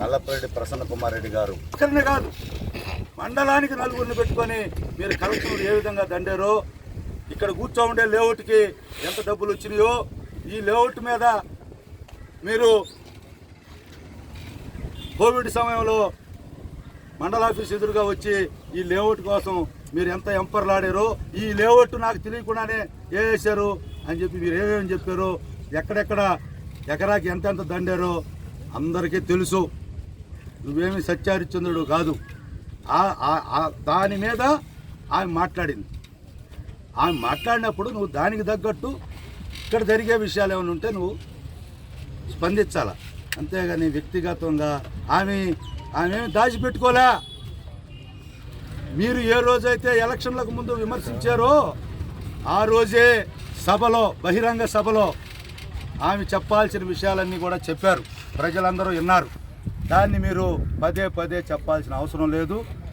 నల్లపరెడ్డి ప్రసన్న కుమార్ రెడ్డి గారు. ఒకరిని కాదు మండలానికి నలుగురిని పెట్టుకొని మీరు కలెక్షన్ ఏ విధంగా దండారో ఇక్కడ కూర్చో ఉండే లేఅవుట్కి ఎంత డబ్బులు వచ్చినాయో ఈ లేఅవుట్ మీద మీరు కోవిడ్ సమయంలో మండలాఫీస్ ఎదురుగా వచ్చి ఈ లేఅవుట్ కోసం మీరు ఎంత ఎంపర్లాడారో ఈ లేఅవుట్ నాకు తెలియకుండానే ఏ వేశారు అని చెప్పి మీరు ఏమేమి చెప్పారు ఎక్కడెక్కడ ఎకరాకి ఎంతెంత దండారో అందరికీ తెలుసు. నువ్వేమి సత్యారిచంద్రుడు కాదు. దాని మీద ఆమె మాట్లాడింది. ఆమె మాట్లాడినప్పుడు నువ్వు దానికి తగ్గట్టు ఇక్కడ జరిగే విషయాలు ఏమైనా ఉంటే నువ్వు స్పందించాల? అంతేగాని వ్యక్తిగతంగా ఆమె ఆమె ఏమి దాచిపెట్టుకోలే. మీరు ఏ రోజైతే ఎలక్షన్లకు ముందు విమర్శించారో ఆ రోజే సభలో బహిరంగ సభలో ఆమె చెప్పాల్సిన విషయాలన్నీ కూడా చెప్పారు. ప్రజలందరూ విన్నారు. దాన్ని మీరు పదే పదే చెప్పాల్సిన అవసరం లేదు.